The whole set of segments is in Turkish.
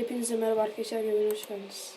Hepinize merhaba arkadaşlar. Yayına hoş geldiniz.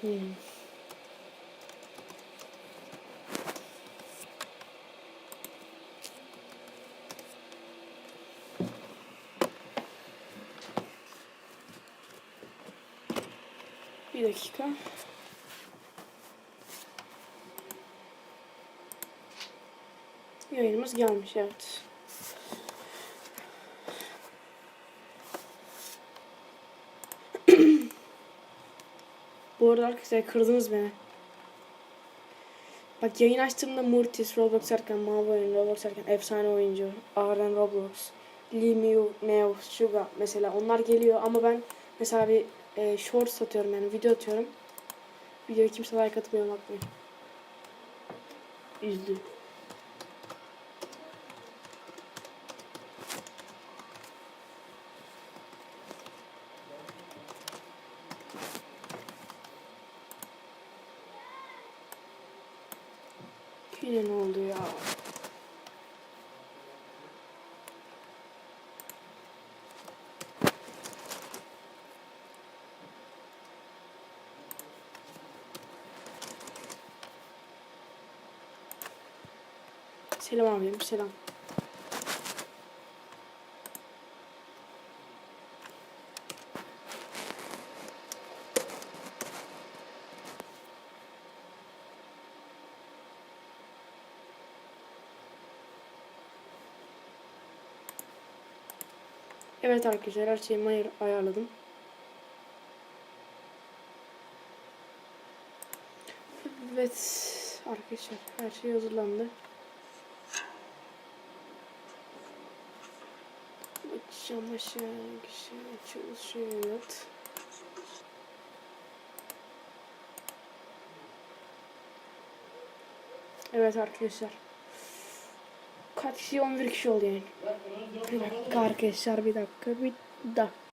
Hmm. Bir dakika. Yayınımız gelmiş evet. Bu arada arkadaşlar kırdınız beni. Bak yayın açtığımda Murtis, Roblox erken, Mavi Roblox erken, efsane oyuncu, Aren Roblox, Lee Mew, Neo, Suga mesela onlar geliyor ama ben mesela bir e, short satıyorum yani video atıyorum. Videoya kimse like atmıyor bakmayın. Üzdü. Yine ne oldu ya? Selam abim, selam. Evet arkadaşlar her şeyimi ayar ayarladım. Evet arkadaşlar her şey hazırlandı. Çamaşır, çalışıyor. Evet arkadaşlar. Kaç kişi? 11 kişi oldu yani. Bir dakika arkadaşlar bir dakika bir dakika.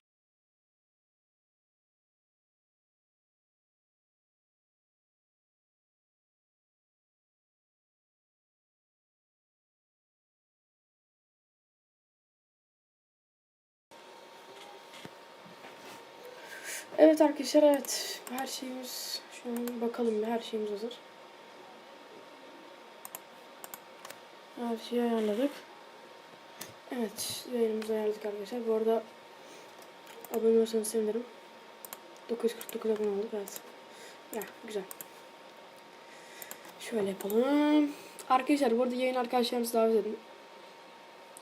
Evet arkadaşlar evet her şeyimiz şu an bakalım her şeyimiz hazır. Her şeyi ayarladık. Evet yayınımızı ayarladık arkadaşlar. Bu arada abone olursanız sevinirim. 949 abone olduk evet. Ya güzel. Şöyle yapalım. Arkadaşlar bu arada yayın arkadaşlarınızı davet edin.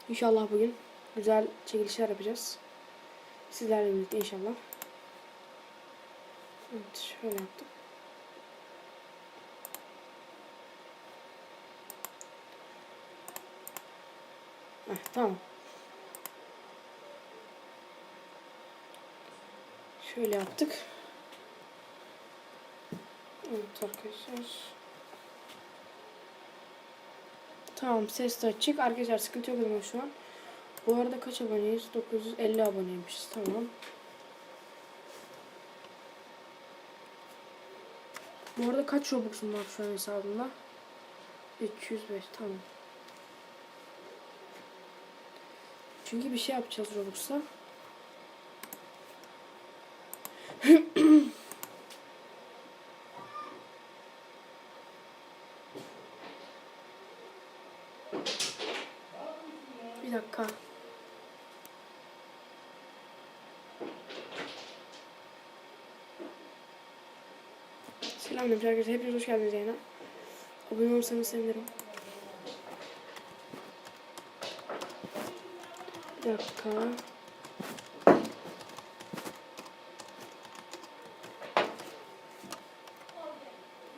İnşallah bugün güzel çekilişler yapacağız. Sizlerle birlikte inşallah. Evet şöyle yaptım. Heh, tamam. Şöyle yaptık. Evet arkadaşlar. Tamam ses de açık. Arkadaşlar sıkıntı yok şu an. Bu arada kaç aboneyiz? 950 aboneymişiz. Tamam. Bu arada kaç Robux'um var şu an hesabımda? 305 tamam. Çünkü bir şey yapacağız Robux'la. bir dakika. Selam demiş arkadaşlar. Hepiniz hoş geldiniz yayına. Abone olursanız sevinirim. Bir dakika.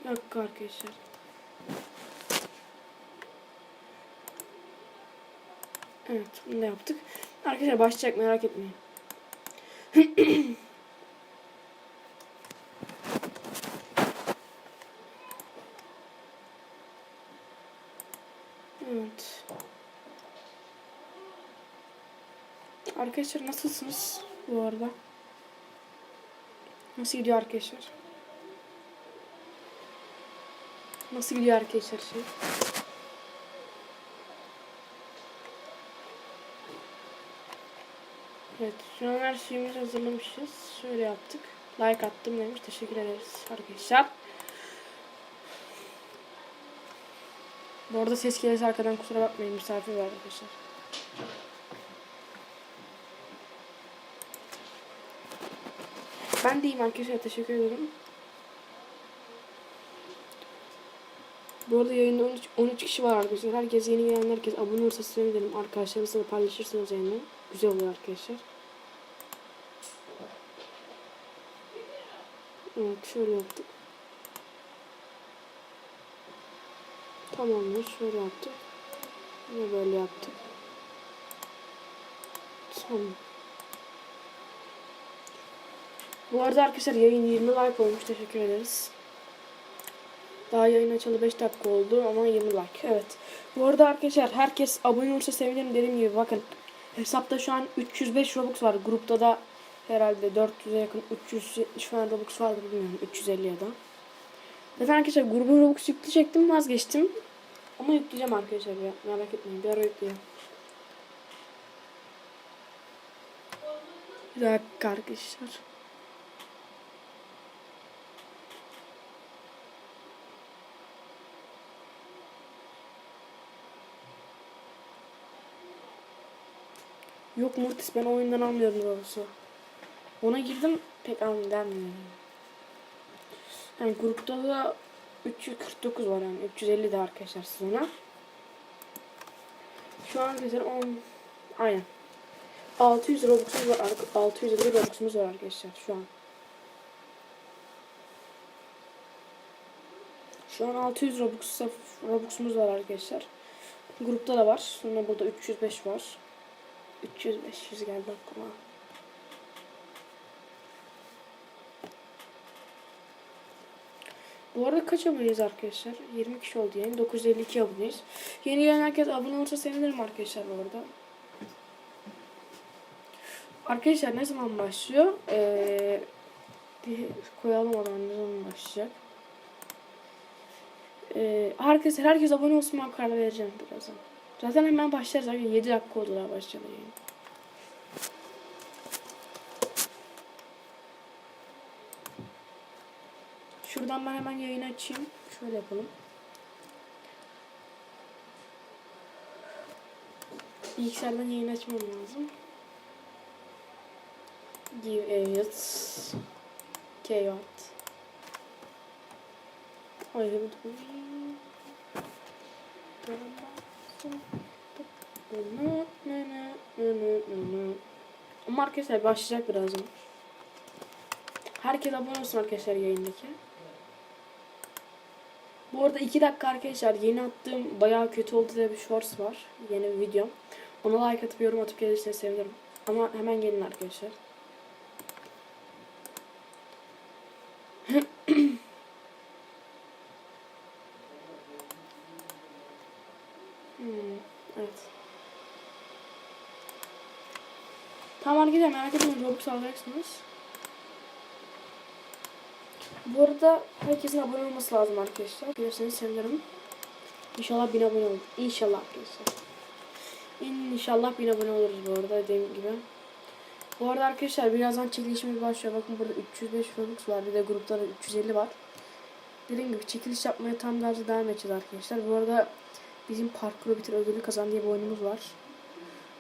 Bir dakika arkadaşlar. Evet bunu da yaptık. Arkadaşlar başlayacak merak etmeyin. Evet. Arkadaşlar nasılsınız bu arada? Nasıl gidiyor arkadaşlar? Nasıl gidiyor arkadaşlar şey? Evet, şu an her şeyimizi hazırlamışız. Şöyle yaptık. Like attım demiş. Teşekkür ederiz arkadaşlar. Bu arada ses gelirse arkadan kusura bakmayın. Misafir var arkadaşlar. Ben deyim arkadaşlar. Teşekkür ederim. Bu arada yayında 13, 13 kişi var arkadaşlar. Herkes yeni gelen herkes abone olursa sevinirim. Arkadaşlarınızla da paylaşırsanız yayını. Güzel oluyor arkadaşlar. Evet şöyle yaptık. Tamamdır. Şöyle yaptık. Yine böyle yaptık. Tamam. Bu arada arkadaşlar yayın 20 like olmuş. Teşekkür ederiz. Daha yayın açalı 5 dakika oldu ama 20 like. Evet. Bu arada arkadaşlar herkes abone olursa sevinirim dediğim gibi bakın. Hesapta şu an 305 Robux var. Grupta da herhalde 400'e yakın 370 falan Robux vardır bilmiyorum. 350 ya da. Zaten arkadaşlar grubun Robux yükleyecektim vazgeçtim. Ama yükleyeceğim arkadaşlar ya. Merak etmeyin bir ara yükleyeceğim. Bir dakika arkadaşlar. Yok Mortis ben oyundan almıyorum doğrusu. Ona girdim pek anlamıyorum. Yani grupta da 349 var yani 350 de arkadaşlar siz ona. Şu an güzel 10 aynen. 600 Robux'umuz var. 650 Robux'umuz var arkadaşlar şu an. Şu an 600 Robux, Robux'umuz var arkadaşlar. Grupta da var. Sonra burada 305 var. 300 500 geldi aklıma. Bu arada kaç aboneyiz arkadaşlar? 20 kişi oldu yani. 952 aboneyiz. Yeni gelen herkes abone olursa sevinirim arkadaşlar bu arada. Arkadaşlar ne zaman başlıyor? Ee, koyalım oradan ne zaman başlayacak? Ee, herkes, herkes abone olsun ben karar vereceğim birazdan. Zaten hemen başlarız. Zaten 7 dakika oldu daha yani. Şuradan ben hemen yayını açayım. Şöyle yapalım. Bilgisayardan yayın açmam lazım. Give it. Keyot. Hayır bu Ama arkadaşlar başlayacak birazdan. Herkes abone olsun arkadaşlar yayındaki. Bu arada 2 dakika arkadaşlar yeni attığım bayağı kötü oldu diye bir shorts var. Yeni bir videom. Ona like atıp yorum atıp gelirseniz sevinirim. Ama hemen gelin arkadaşlar. hmm, evet. Tamam arkadaşlar merak etmeyin Robux alacaksınız. Bu arada herkesin abone olması lazım arkadaşlar. Bilirseniz sevinirim. İnşallah bin abone olur. İnşallah arkadaşlar. İnşallah bin abone oluruz bu arada dediğim gibi. Bu arada arkadaşlar birazdan çekilişimiz başlıyor. Bakın burada 305 Robux var. Bir de grupta da 350 var. Dediğim gibi çekiliş yapmaya tam derece devam edeceğiz arkadaşlar. Bu arada bizim parkuru bitir ödülü kazan diye bir oyunumuz var.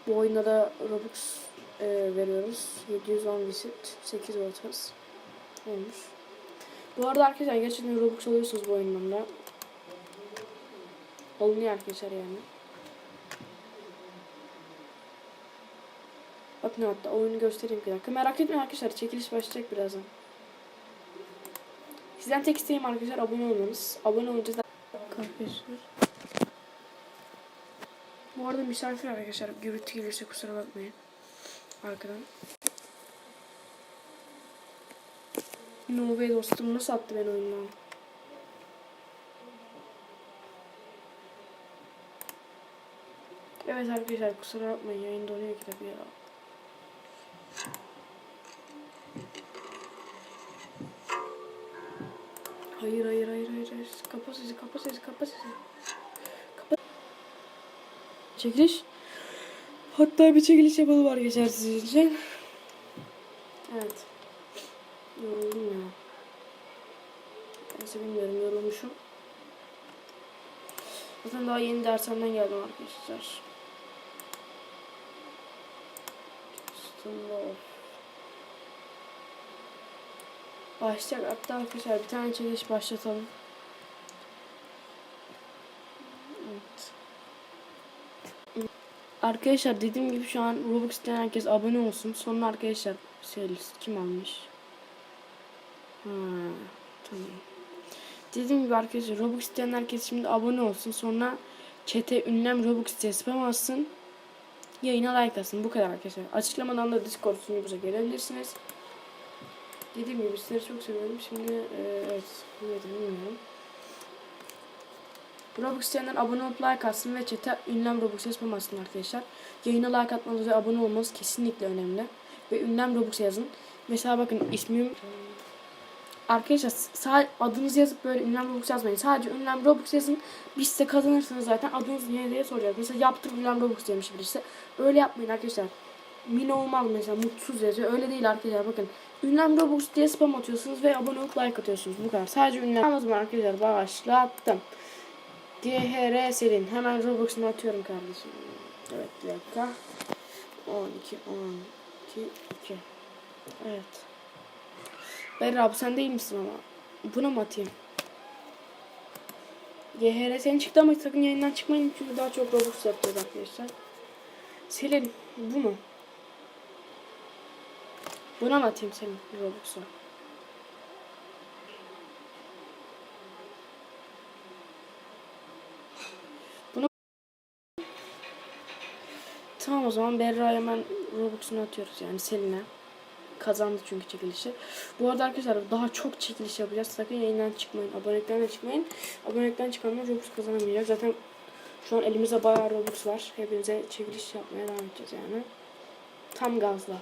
Bu oyunda da Robux e, veriyoruz. 710 visit, 8 ortası olmuş. Bu arada arkadaşlar gerçekten Robux alıyorsunuz bu oyundan da. Olunuyor arkadaşlar yani. Bakın hatta oyunu göstereyim bir dakika. Merak etmeyin arkadaşlar çekiliş başlayacak birazdan. Sizden tek isteğim arkadaşlar abone olmanız. Abone olunca da arkadaşlar. Bu arada misafir arkadaşlar. Gürültü gelirse kusura bakmayın. Arkadan. Numu Bey dostum nasıl attı ben oyundan? Evet arkadaşlar kusura bakmayın yayın donuyor ki tabii ya. Hayır hayır hayır hayır hayır. Kapa sesi kapa sesi kapa sesi. Kapa. Çekiliş. Hatta bir çekiliş yapalım arkadaşlar sizin için. Evet. Yoruldum ya. Neyse bilmiyorum yorulmuşum. Zaten daha yeni dershaneden geldim arkadaşlar. Standoff. Başlayacak hatta arkadaşlar bir tane çekiliş başlatalım. Evet. Arkadaşlar dediğim gibi şu an Robux isteyen herkes abone olsun. Sonra arkadaşlar söyleriz kim almış. Ha, tamam. Dediğim gibi arkadaşlar Robux isteyen herkes şimdi abone olsun. Sonra chat'e ünlem Robux diye spam alsın. Yayına like atsın. Bu kadar arkadaşlar. Açıklamadan da Discord sunucumuza gelebilirsiniz. Dediğim gibi sizleri çok seviyorum. Şimdi e, evet bilmiyorum. Robux isteyenler abone olup like atsın ve chat'e ünlem Robux spam atsın arkadaşlar. Yayına like atmanız ve abone olmanız kesinlikle önemli. Ve ünlem Robux yazın. Mesela bakın ismim Arkadaşlar sadece adınızı yazıp böyle ünlem Robux yazmayın. Sadece ünlem Robux yazın. Biz size kazanırsınız zaten. Adınız ne diye soracağız. Mesela yaptır ünlem Robux demiş birisi. Öyle yapmayın arkadaşlar. Mine olmaz mesela mutsuz yazıyor. Öyle değil arkadaşlar bakın. Ünlem Robux diye spam atıyorsunuz ve abone olup like atıyorsunuz. Bu kadar. Sadece ünlem. Anladım arkadaşlar başlattım. GHR Selin. Hemen Robux'unu atıyorum kardeşim. Evet bir dakika. 12, 12, 2. Evet. Berra abi sen değil misin ama? Buna mı atayım? GHR senin çıktı ama sakın yayından çıkmayın çünkü daha çok Robux yapacağız arkadaşlar. Selin bu mu? Buna mı atayım senin Robux'u? Bunu Tamam o zaman Berra'ya hemen Robux'unu atıyoruz yani Selin'e kazandı çünkü çekilişi. Bu arada arkadaşlar daha çok çekiliş yapacağız. Sakın yayından çıkmayın. Abonelikten de çıkmayın. Abonelikten çıkanlar Robux kazanamayacak. Zaten şu an elimizde bayağı Robux var. Hepinize çekiliş yapmaya devam edeceğiz yani. Tam gazla.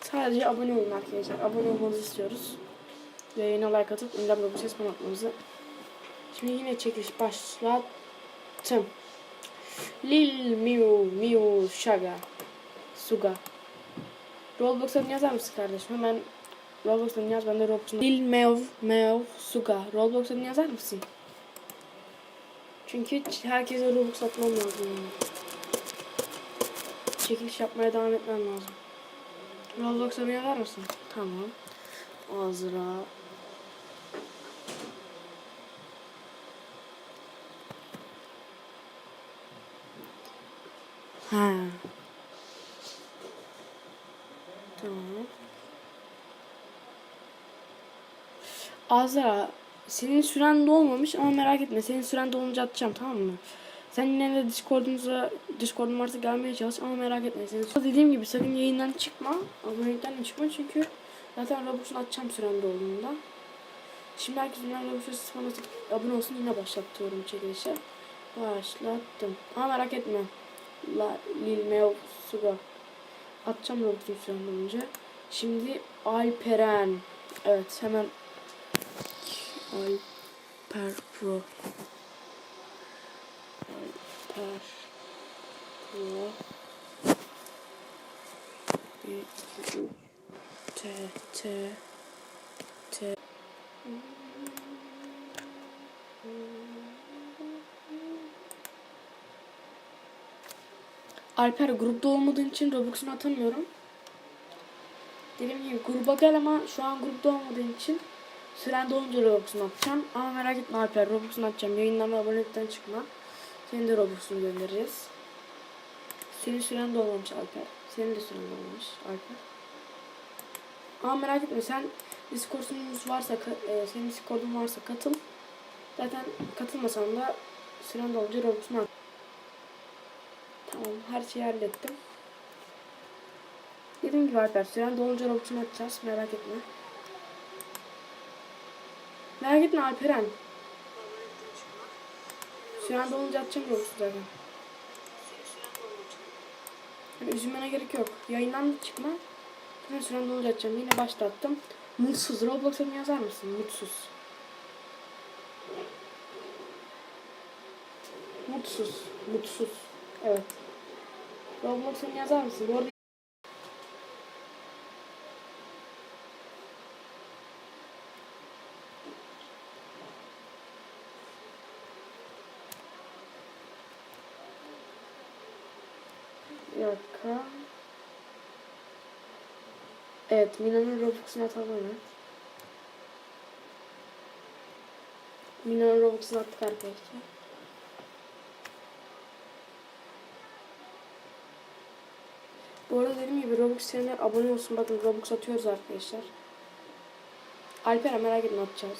Sadece abone olun arkadaşlar. Abone olmanızı istiyoruz. Yayına like atıp ünlem Robux spam atmanızı. Şimdi yine çekiliş başlattım. Lil Miu Miu Shaga Suga Roblox'tan yazar mısın kardeşim? Hemen Roblox'tan yaz. Ben de Roblox'tan. Lil Meow Meow Suga. Roblox'tan yazar mısın? Çünkü herkese Roblox atmam lazım. Yani. Çekiliş yapmaya devam etmem lazım. Roblox'tan yazar mısın? Tamam. Azra. Ha. Tamam. Azra senin süren dolmamış ama merak etme. Senin süren dolunca atacağım tamam mı? Sen yine de Discord'umuza Discord'um varsa gelmeye çalış ama merak etme. Senin dediğim gibi sakın yayından çıkma. Abonelikten de çıkma çünkü zaten Robux'unu atacağım süren dolduğunda. Şimdi herkes bunlar Robux'u spam abone olsun yine başlatıyorum çekilişe. Başlattım. Ama merak etme. La, Lil Meo Suga. Atacağım Robux'un süren dolunca. Şimdi Alperen. Evet hemen Alper Pro. Alper Pro. 1, 2, 3. T, T, T. Alper grupta olmadığın için Robux'unu atamıyorum. Dediğim gibi gruba gel ama şu an grupta olmadığın için süren dolunca Robux'unu atacağım. Ama merak etme Alper Robux'unu atacağım. Yayından ve abonelikten çıkma. Senin de Robux'unu göndereceğiz. Senin süren dolmamış Alper. Senin de süren dolmamış Alper. Ama merak etme sen Discord'unuz varsa, e, senin Discord'un varsa katıl. Zaten katılmasan da süren dolunca Robux'unu at. Tamam her şeyi hallettim. Dediğim gibi Alper süren dolunca robotunu atacağız merak etme. Merak etme Alperen. Süren dolunca atacağım robotu zaten. Yani üzülmene gerek yok. Yayından çıkma. Yine süren dolunca atacağım. Yine başlattım. Mutsuz. Roblox'a yazar mısın? Mutsuz. Mutsuz. Mutsuz. Evet. Roblox'unu yazar mısın? Bu arada Bir dakika. Evet, Mina'nın Robux'unu atalım hemen. Mina'nın Robux'unu attık arkadaşlar. Bu arada dediğim gibi Robux isteyenler abone olsun. Bakın Robux atıyoruz arkadaşlar. Alper merak etme atacağız.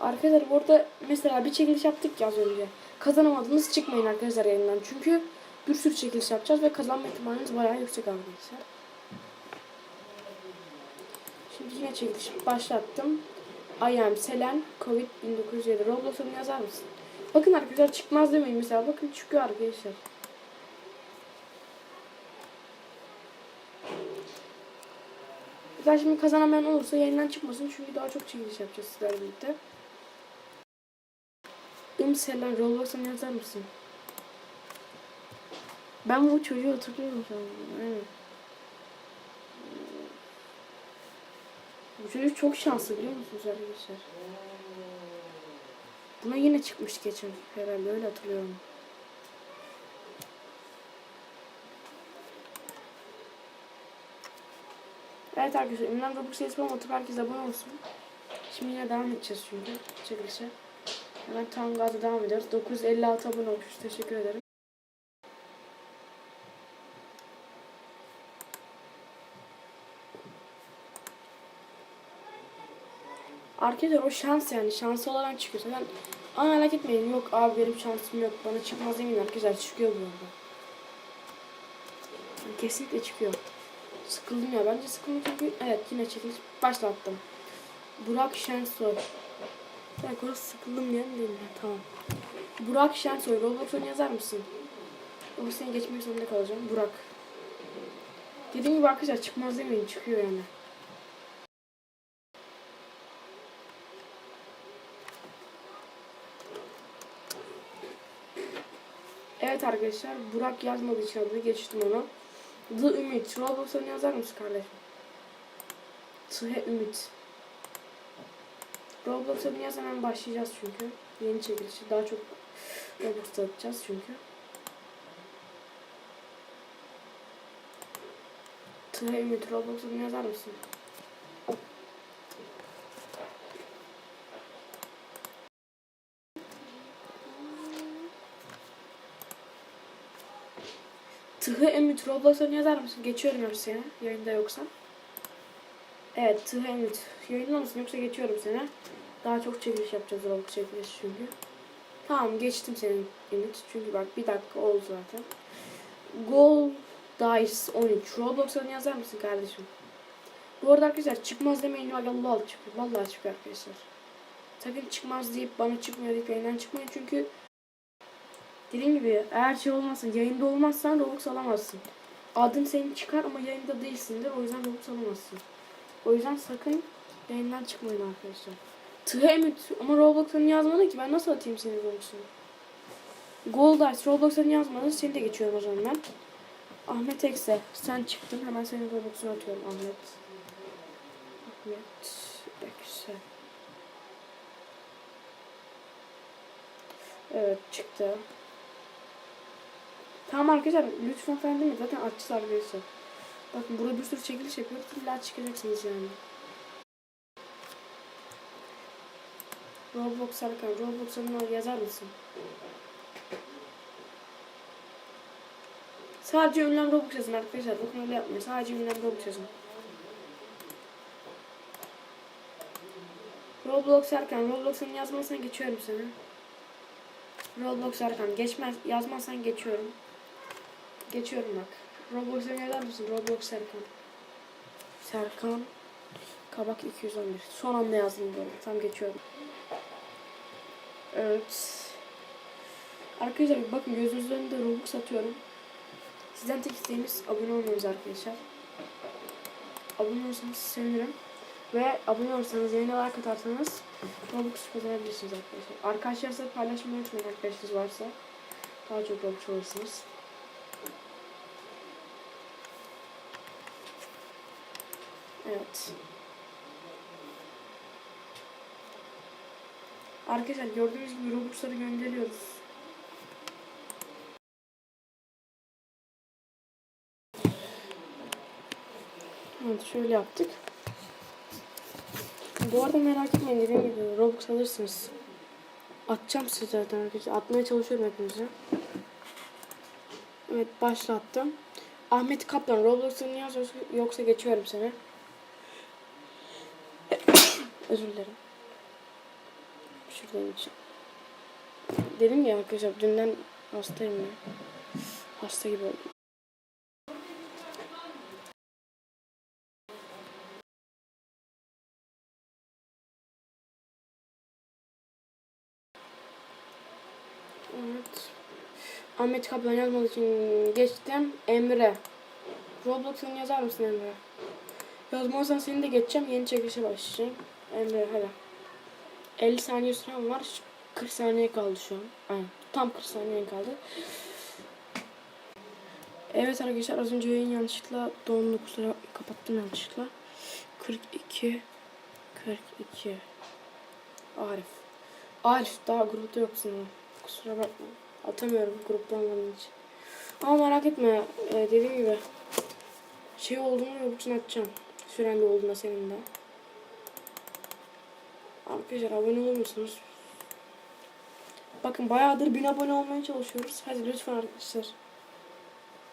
Arkadaşlar bu arada mesela bir çekiliş yaptık ya az önce. Kazanamadınız çıkmayın arkadaşlar yayından. Çünkü bir sürü çekiliş yapacağız ve kazanma ihtimaliniz bayağı yüksek arkadaşlar. Şimdi yine çekiliş başlattım. I am Selen Covid 1907 Roblox'unu yazar mısın? Bakın arkadaşlar çıkmaz demeyin mesela. Bakın çıkıyor arkadaşlar. Mesela şimdi kazanamayan olursa yayından çıkmasın. Çünkü daha çok çekiliş yapacağız sizlerle birlikte. İmselen Roblox'unu yazar mısın? Ben bu çocuğu hatırlıyorum şu an. Evet. Bu çocuk çok şanslı biliyor musunuz arkadaşlar? Buna yine çıkmış geçen herhalde öyle hatırlıyorum. Evet arkadaşlar Ünlem Robux Espam atıp herkes abone olsun. Şimdi yine devam edeceğiz çünkü çekilişe. Hemen tam gazda devam ediyoruz. 956 abone olmuş. Teşekkür ederim. Arkadaşlar o şans yani. Şansı olan çıkıyor. Zaten ama merak etmeyin. Yok abi benim şansım yok. Bana çıkmaz emin arkadaşlar. Çıkıyor bu arada. Kesinlikle çıkıyor. Sıkıldım ya. Bence sıkıldım çünkü evet yine çekiliş başlattım. Burak Şensoy. Belki orası sıkıldım diye mi? Tamam. Burak Şensoy. Roblox'unu yazar mısın? Yoksa seni geçmek zorunda kalacağım. Burak. Dediğim gibi arkadaşlar çıkmaz demeyin. Çıkıyor yani. Evet arkadaşlar Burak yazmadığı için adını geçtim onu. The Ümit. Roblox'unu yazar mısın kardeşim? The Ümit. Roblox'a biraz hemen başlayacağız çünkü. Yeni çekilişi. Daha çok Roblox atacağız çünkü. The Ümit. Roblox'unu yazar mısın? Tıhı Ümit Roblox'unu yazar mısın? Geçiyorum yoksa seni. Yayında yoksa. Evet Tıhı Ümit. Yayında mısın yoksa geçiyorum seni. Daha çok çekiliş yapacağız Roblox çekilişi çünkü. Tamam geçtim senin Ümit. Çünkü bak bir dakika oldu zaten. Goal Dice 13. Roblox'unu yazar mısın kardeşim? Bu arada arkadaşlar çıkmaz demeyin. Allah çıkıyor. Vallahi çıkıyor arkadaşlar. Sakın çıkmaz deyip bana çıkmıyor deyip yayından çıkmayın çünkü Dediğim gibi eğer şey olmazsa yayında olmazsan Robux alamazsın. Adın senin çıkar ama yayında değilsindir. O yüzden Robux alamazsın. O yüzden sakın yayından çıkmayın arkadaşlar. Tığemit ama Roblox'unu yazmadın ki ben nasıl atayım senin Robux'unu? Goldice Roblox'unu yazmadın seni de geçiyorum o zaman ben. Ahmet Ekse sen çıktın hemen senin Robux'unu atıyorum Ahmet. Ahmet Ekse. Evet çıktı. Tamam arkadaşlar lütfen falan demeyin. Zaten açacağız arkadaşlar. Bakın burada bir sürü çekiliş yapıyoruz. İlla çıkacaksınız yani. Roblox Serkan. Roblox'unu yazar mısın? Sadece ünlem Roblox yazın arkadaşlar. Bakın öyle yapmayın. Sadece ünlem Roblox yazın. Roblox Serkan. Roblox'unu yazmazsan geçiyorum seni. Roblox Serkan. Geçmez, yazmazsan geçiyorum. Geçiyorum bak. Roblox'a yazar mısın? Roblox Serkan. Serkan. Kabak 211. Son anda yazdım böyle. Tam geçiyorum. Evet. Arkadaşlar bakın gözünüzün önünde Robux atıyorum. Sizden tek isteğimiz abone olmanız arkadaşlar. Abone olursanız sevinirim. Ve abone olursanız, yayına like atarsanız Robux kazanabilirsiniz arkadaşlar. Arkadaşlarınızla paylaşmayı unutmayın arkadaşınız varsa. Daha çok Robux alırsınız. Evet. Arkadaşlar gördüğünüz gibi Robux'ları gönderiyoruz. Evet şöyle yaptık. Bu arada merak etmeyin dediğim gibi Robux alırsınız. Atacağım size zaten arkadaşlar. Atmaya çalışıyorum hepinize. Evet başlattım. Ahmet Kaplan Roblox'un yaz yoksa geçiyorum seni. Özür dilerim. Şuradan geçeyim. Dedim ya arkadaşlar dünden hastayım ben. Hasta gibi oldum. Evet. Ahmet Kaplan yazmadığı için geçtim. Emre. Roblox'un yazar mısın Emre? Yazmazsan seni de geçeceğim. Yeni çekilişe başlayacağım. Emre hadi. 50 saniye sürem var. 40 saniye kaldı şu an. Aynen. Tam 40 saniye kaldı. Evet arkadaşlar az önce yayın yanlışlıkla dondu kusura kapattım yanlışlıkla. 42 42 Arif. Arif daha grupta yoksun. Kusura bakma. Atamıyorum grupta olmadığın için. Ama merak etme. Ee, dediğim gibi şey olduğunu yoksun atacağım. Süren de olduğunda senin de. Arkadaşlar abone olur musunuz? Bakın bayağıdır bin abone olmaya çalışıyoruz. Hadi lütfen arkadaşlar.